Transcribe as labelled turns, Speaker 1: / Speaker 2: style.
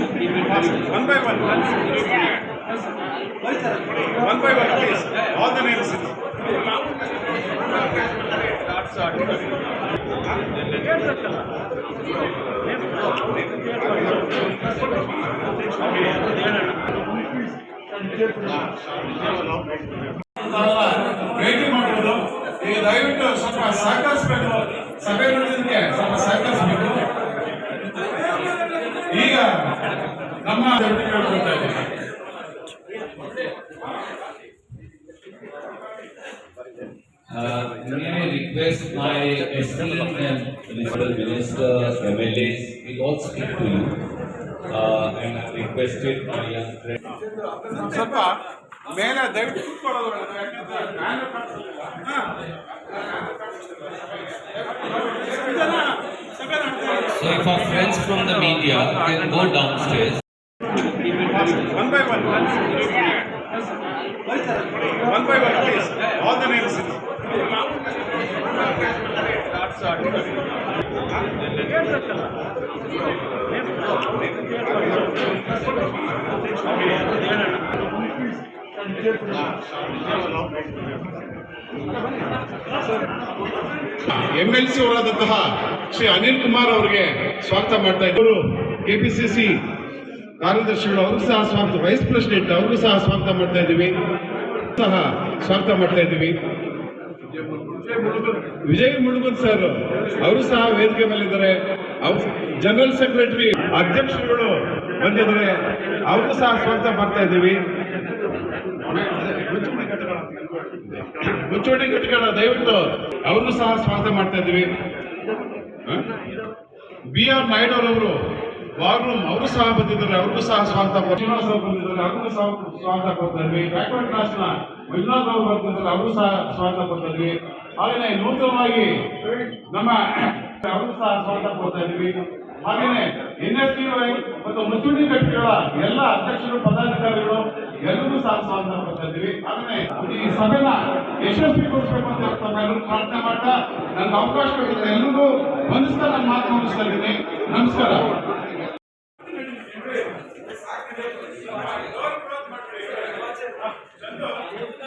Speaker 1: One by one. One by one, please. All the names. ಭೇಟಿ ಮಾಡುವುದು ಈಗ ದಯವಿಟ್ಟು ಸ್ವಲ್ಪ ಸಹಕರಿಸಬೇಕು ಸಭೆ ನಡೆಯೋದಕ್ಕೆ ಸ್ವಲ್ಪ ಸಹಕರಿಸಬೇಕು ಈಗ ನಮ್ಮ ದಯವಿಟ್ಟು ಕೇಳ್ಕೊಳ್ತಾ ಇದ್ದೀನಿ
Speaker 2: Uh, May I request my esteemed and Mr. Minister, MLAs, we all speak to you. Uh, and I requested my young friend.
Speaker 1: ಸ್ವಲ್ಪ ಮೇಲೆ ದಯವಿಟ್ಟು ಕೂತ್ಕೊಳ್ಳೋದು ಒಳ್ಳೆದು. ಯಾಕಂದ್ರೆ
Speaker 2: So if our friends from the media can go downstairs.
Speaker 1: One by one. One by one, please. All the names. M L C ಅವರಾದಂತಹ Shri Anil Kumar ಅವರಿಗೆ ಸ್ವಾಗತ ಮಾಡ್ತಾ ಇದ್ದರು KPCC ಕಾರ್ಯದರ್ಶಿಗಳು ಅವರು ಸಹ ಸ್ವಾಗತ ವೈಸ್ ಪ್ರೆಸಿಡೆಂಟ್ ಅವರು ಸಹ ಸ್ವಾಗತ ಮಾಡ್ತಾ ಇದ್ದೀವಿ. ಸಹ ಸ್ವಾಗತ ಮಾಡ್ತಾ ಇದ್ದೀವಿ. ವಿಜಯ್ ಮುಳುಗುನ್ ಸರ್, ಅವರು ಸಹ ವೇದಿಕೆ ಮೇಲೆ ಇದ್ದಾರೆ ಜನರಲ್ ಸೆಕ್ರೆಟರಿ ಅಧ್ಯಕ್ಷರುಗಳು ಬಂದಿದ್ದಾರೆ. ಅವರು ಸಹ ಸ್ವಾಗತ ಮಾಡ್ತಾ ಇದ್ದೀವಿ. ಮುಚ್ಚೋಟಿ ಘಟಕಗಳ ದಯವಿಟ್ಟು ಅವರು ಸಹ ಸ್ವಾಗತ ಮಾಡ್ತಾ ಇದ್ದೀವಿ. ಬಿ ಆರ್ ನಾಯ್ಡು ಅವರು ವಾರ್ ರೂಮ್ ಅವರು ಸಹ ಬಂದಿದ್ದಾರೆ ಅವ್ರಿಗೂ ಸಹ ಸ್ವಾಗತ ಶ್ರೀನಿವಾಸ್ ಅವರು ಬಂದಿದ್ದಾರೆ ಅವ್ರಿಗೂ ಸಹ ಸ್ವಾಗತ ಕೊಡ್ತಾ ಇದ್ವಿ ಬ್ಯಾಕ್ವರ್ಡ್ ಕ್ಲಾಸ್ನ ಮಂಜುನಾಥ್ ಅವರು ಬರ್ತಿದ್ದಾರೆ ಅವರು ಸಹ ಸ್ವಾಗತ ಕೊಡ್ತಾ ಇದ್ವಿ ಹಾಗೆಯೇ ನೂತನವಾಗಿ ನಮ್ಮ ಅವರು ಸಹ ಸ್ವಾಗತ ಕೊಡ್ತಾ ಇದ್ವಿ ಹಾಗೆಯೇ ಎನ್ ಎಸ್ ವೈ ಮತ್ತು ಮುಚ್ಚುಂಡಿ ಕಟ್ಟಿಗಳ ಎಲ್ಲ ಅಧ್ಯಕ್ಷರು, ಪದಾಧಿಕಾರಿಗಳು ಎಲ್ಲರಿಗೂ ಸಹ ಸ್ವಾಗತ ಕೊಡ್ತಾ ಇದ್ವಿ ಹಾಗೇನೆ ಈ ಸಭೆನ ಯಶಸ್ವಿಗೊಳಿಸಬೇಕು ಅಂತ ಪ್ರಾರ್ಥನೆ ಮಾಡ್ತಾ ನನ್ನ ಅವಕಾಶ ಕೊಟ್ಟಿದ್ದ ಎಲ್ಲರಿಗೂ ವಂದಿಸ್ತಾ ನನ್ನ ಮಾತು ಮುಗಿಸ್ತಾ ಇದ್ದೀನಿ. ನಮಸ್ಕಾರ.